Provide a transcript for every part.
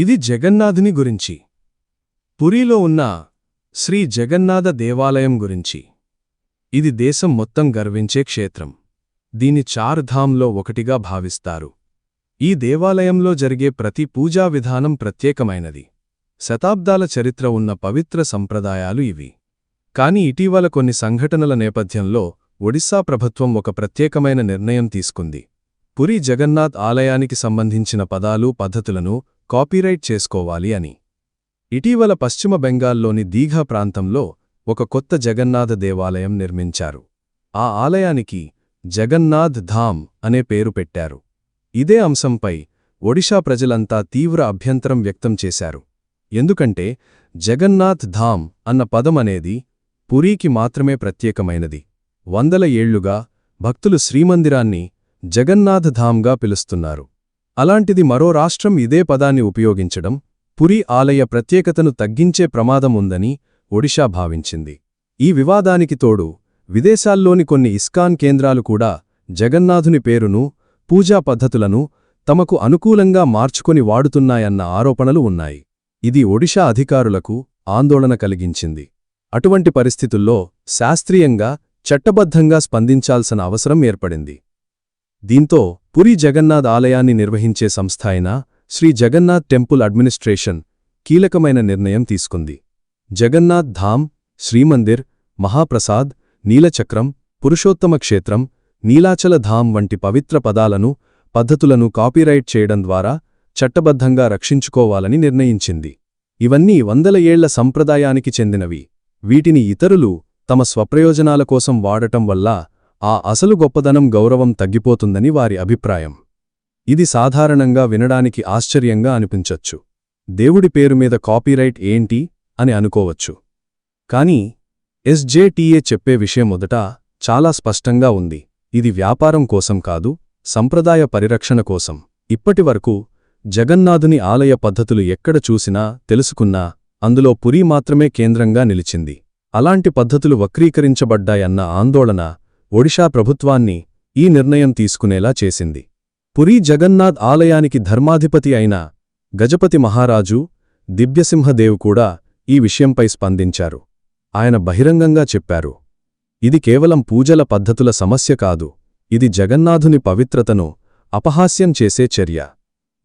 ఇది జగన్నాథుని గురించి. పురిలో ఉన్న శ్రీ జగన్నాథ దేవాలయం గురించి. ఇది దేశం మొత్తం గర్వించే క్షేత్రం. దీని చార్ధాంలో ఒకటిగా భావిస్తారు. ఈ దేవాలయంలో జరిగే ప్రతి పూజా విధానం ప్రత్యేకమైనది. శతాబ్దాల చరిత్ర ఉన్న పవిత్ర సంప్రదాయాలు ఇవి. కాని ఇటీవల కొన్ని సంఘటనల నేపథ్యంలో ఒడిశా ప్రభుత్వం ఒక ప్రత్యేకమైన నిర్ణయం తీసుకుంది. పురి జగన్నాథ్ ఆలయానికి సంబంధించిన పదాలు పద్ధతులను కాపీరైట్ చేసుకోవాలి అని. ఇటీవల పశ్చిమ బెంగాల్లోని దీఘా ప్రాంతంలో ఒక కొత్త జగన్నాథ దేవాలయం నిర్మించారు. ఆ ఆలయానికి జగన్నాథ్ ధామ్ అనే పేరు పెట్టారు. ఇదే అంశంపై ఒడిషా ప్రజలంతా తీవ్ర అభ్యంతరం వ్యక్తం చేశారు. ఎందుకంటే జగన్నాథ్ ధామ్ అన్న పదం అనేది పురీకి మాత్రమే ప్రత్యేకమైనది. వందల ఏళ్ళుగా భక్తులు శ్రీమందిరాన్ని జగన్నాథ్ ధామ్గా పిలుస్తున్నారు. అలాంటిది మరో రాష్ట్రం ఇదే పదాన్ని ఉపయోగించడం పురి ఆలయ ప్రత్యేకతను తగ్గించే ప్రమాదం ఉందని ఒడిషా భావించింది. ఈ వివాదానికి తోడు విదేశాల్లోని కొన్ని ఇస్కాన్ కేంద్రాలు కూడా జగన్నాథుని పేరును పూజా పద్ధతులను తమకు అనుకూలంగా మార్చుకొని వాడుతున్నాయన్న ఆరోపణలు ఉన్నాయి. ఇది ఒడిషా అధికారులకు ఆందోళన కలిగించింది. అటువంటి పరిస్థితుల్లో శాస్త్రీయంగా చట్టబద్ధంగా స్పందించాల్సిన అవసరం ఏర్పడింది. దీంతో పురి జగన్నాథ్ ఆలయాన్ని నిర్వహించే సంస్థ అయిన శ్రీ జగన్నాథ్ టెంపుల్ అడ్మినిస్ట్రేషన్ కీలకమైన నిర్ణయం తీసుకుంది. జగన్నాథ్ ధామ్ శ్రీమందిర్ మహాప్రసాద్ నీలచక్రం పురుషోత్తమ క్షేత్రం నీలాచల ధామ్ వంటి పవిత్ర పదాలను పద్ధతులను కాపీరైట్ చేయడం ద్వారా చట్టబద్ధంగా రక్షించుకోవాలని నిర్ణయించింది. ఇవన్నీ వందల ఏళ్ళ సంప్రదాయానికి చెందినవి. వీటిని ఇతరులు తమ స్వప్రయోజనాల కోసం వాడటం వల్ల ఆ అసలు గొప్పదనం గౌరవం తగ్గిపోతుందని వారి అభిప్రాయం. ఇది సాధారణంగా వినడానికి ఆశ్చర్యంగా అనిపించొచ్చు. దేవుడి పేరు మీద కాపీరైట్ ఏంటి? అని అనుకోవచ్చు. కాని ఎస్జేటీఏ చెప్పే విషయం మొదట చాలా స్పష్టంగా ఉంది. ఇది వ్యాపారం కోసం కాదు సంప్రదాయ పరిరక్షణ కోసం. ఇప్పటివరకు జగన్నాథుని ఆలయ పద్ధతులు ఎక్కడ చూసినా తెలుసుకున్నా అందులో పురీ మాత్రమే కేంద్రంగా నిలిచింది. అలాంటి పద్ధతులు వక్రీకరించబడ్డాయన్న ఆందోళన ఒడిషా ప్రభుత్వాన్ని ఈ నిర్ణయం తీసుకునేలా చేసింది. పురీ జగన్నాథ్ ఆలయానికి ధర్మాధిపతి అయిన గజపతి మహారాజు దివ్యసింహదేవ్ కూడా ఈ విషయంపై స్పందించారు. ఆయన బహిరంగంగా చెప్పారు. ఇది కేవలం పూజల పద్ధతుల సమస్య కాదు. ఇది జగన్నాథుని పవిత్రతను అపహాస్యం చేసే చర్య.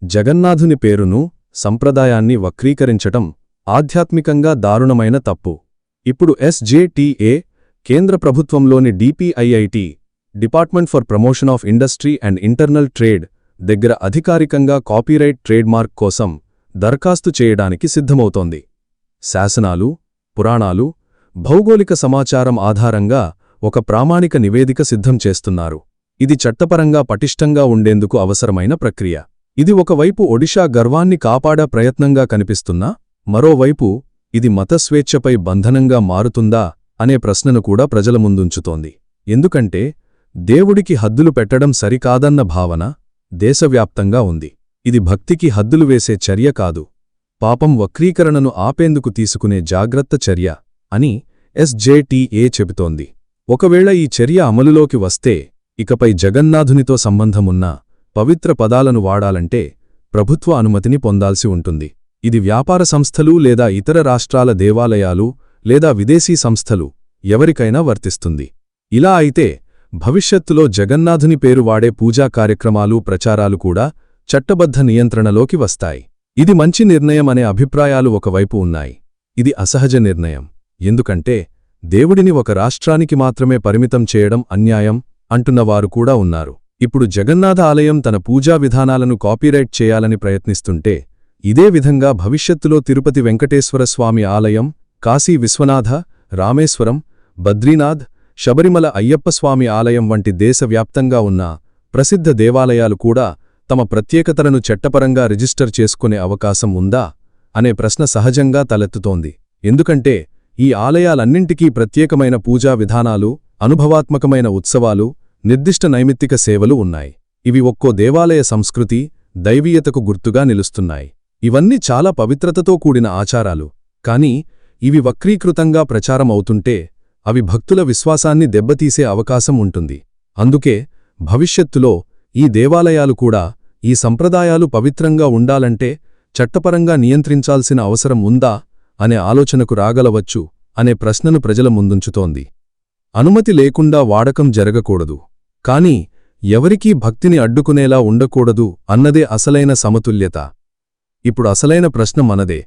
జగన్నాథుని పేరును సంప్రదాయాన్ని వక్రీకరించటం ఆధ్యాత్మికంగా దారుణమైన తప్పు. ఇప్పుడు ఎస్జేటీఏ కేంద్ర ప్రభుత్వంలోని DPIIT department for promotion of industry and internal trade దగ్గర అధికారికంగా కాపీరైట్ ట్రేడ్మార్క్ కోసం దరఖాస్తు చేయడానికి సిద్ధమవుతోంది. శాసనాలు పురాణాలు భౌగోళిక సమాచారం ఆధారంగా ఒక ప్రామాణిక నివేదిక సిద్ధం చేస్తున్నారు. ఇది చట్టపరంగా పటిష్టంగా ఉండేందుకు అవసరమైన ప్రక్రియ. ఇది ఒకవైపు ఒడిషా గర్వాన్ని కాపాడా ప్రయత్నంగా కనిపిస్తున్నా మరోవైపు ఇది మతస్వేచ్ఛపై బంధనంగా మారుతుందా అనే ప్రశ్నను కూడా ప్రజల ముందుంచుతోంది. ఎందుకంటే దేవుడికి హద్దులు పెట్టడం సరికాదన్న భావన దేశవ్యాప్తంగా ఉంది. ఇది భక్తికి హద్దులు వేసే చర్య కాదు. పాపం వక్రీకరణను ఆపేందుకు తీసుకునే జాగ్రత్త చర్య అని ఎస్జేటీఏ చెబుతోంది. ఒకవేళ ఈ చర్య అమలులోకి వస్తే ఇకపై జగన్నాథునితో సంబంధమున్న పవిత్ర పదాలను వాడాలంటే ప్రభుత్వ అనుమతిని పొందాల్సి ఉంటుంది. ఇది వ్యాపార సంస్థలు లేదా ఇతర రాష్ట్రాల దేవాలయాలు లేదా విదేశీ సంస్థలు ఎవరికైనా వర్తిస్తుంది. ఇలా అయితే భవిష్యత్తులో జగన్నాథుని పేరు వాడే పూజా కార్యక్రమాలు ప్రచారాలు కూడా చట్టబద్ధ నియంత్రణలోకి వస్తాయి. ఇది మంచి నిర్ణయం అనే అభిప్రాయాలు ఒకవైపు ఉన్నాయి. ఇది అసహజ నిర్ణయం. ఎందుకంటే దేవుడిని ఒక రాష్ట్రానికి మాత్రమే పరిమితం చేయడం అన్యాయం అంటున్నవారు కూడా ఉన్నారు. ఇప్పుడు జగన్నాథ ఆలయం తన పూజా విధానాలను కాపీరైట్ చేయాలని ప్రయత్నిస్తుంటే ఇదే విధంగా భవిష్యత్తులో తిరుపతి వెంకటేశ్వర స్వామి ఆలయం కాశీ విశ్వనాథ రామేశ్వరం బద్రీనాథ్ శబరిమల అయ్యప్పస్వామి ఆలయం వంటి దేశవ్యాప్తంగా ఉన్న ప్రసిద్ధ దేవాలయాలు కూడా తమ ప్రత్యేకతలను చట్టపరంగా రిజిస్టర్ చేసుకునే అవకాశం ఉందా అనే ప్రశ్న సహజంగా తలెత్తుతోంది. ఎందుకంటే ఈ ఆలయాలన్నింటికీ ప్రత్యేకమైన పూజా విధానాలు అనుభవాత్మకమైన ఉత్సవాలు నిర్దిష్ట నైమిత్తిక సేవలు ఉన్నాయి. ఇవి ఒక్కో దేవాలయ సంస్కృతి దైవీయతకు గుర్తుగా నిలుస్తున్నాయి. ఇవన్నీ చాలా పవిత్రతతో కూడిన ఆచారాలు. కాని ఇవి వక్రీకృతంగా ప్రచారం అవుతుంటే అవి భక్తుల విశ్వాసాన్ని దెబ్బతీసే అవకాశం ఉంటుంది. అందుకే భవిష్యత్తులో ఈ దేవాలయాలు కూడా ఈ సంప్రదాయాలు పవిత్రంగా ఉండాలంటే చట్టపరంగా నియంత్రించాల్సిన అవసరం ఉందా అనే ఆలోచనకు రాగలవచ్చు అనే ప్రశ్నను ప్రజల ముందుంచుతోంది. అనుమతి లేకుండా వాడకం జరగకూడదు. కాని ఎవరికీ భక్తిని అడ్డుకునేలా ఉండకూడదు అన్నదే అసలైన సమతుల్యత. ఇప్పుడు అసలైన ప్రశ్న మనదే.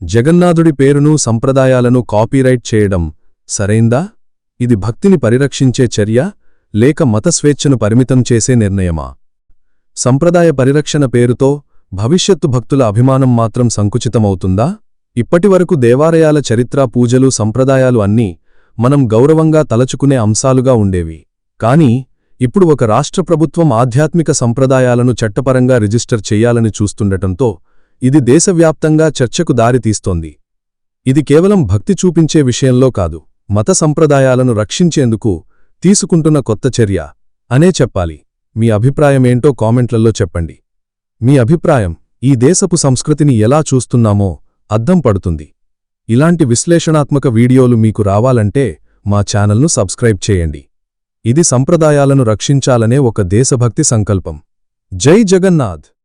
జగన్నాథుడి పేరును సంప్రదాయాలను కాపీరైట్ చేయడం సరైందా? ఇది భక్తిని పరిరక్షించే చర్య లేక మత స్వేచ్ఛను పరిమితం చేసే నిర్ణయమా? సంప్రదాయ పరిరక్షణ పేరుతో భవిష్యత్తు భక్తుల అభిమానం మాత్రం సంకుచితమవుతుందా? ఇప్పటివరకు దేవాలయాల చరిత్ర పూజలు సంప్రదాయాలు అన్నీ మనం గౌరవంగా తలచుకునే అంశాలుగా ఉండేవి. కాని ఇప్పుడు ఒక రాష్ట్ర ప్రభుత్వం ఆధ్యాత్మిక సంప్రదాయాలను చట్టపరంగా రిజిస్టర్ చెయ్యాలని చూస్తుండటంతో ఇది దేశవ్యాప్తంగా చర్చకు దారితీస్తోంది ఇది కేవలం భక్తి చూపించే విషయంలో కాదు మత సంప్రదాయాలను రక్షించేందుకు తీసుకుంటున్న కొత్త చర్య అనే చెప్పాలి. మీ అభిప్రాయమేంటో కామెంట్లలో చెప్పండి. మీ అభిప్రాయం ఈ దేశపు సంస్కృతిని ఎలా చూస్తున్నామో అద్దం పడుతుంది. ఇలాంటి విశ్లేషణాత్మక వీడియోలు మీకు రావాలంటే మా ఛానల్ను సబ్స్క్రైబ్ చేయండి. ఇది సంప్రదాయాలను రక్షించాలనే ఒక దేశభక్తి సంకల్పం. జై జగన్నాథ్!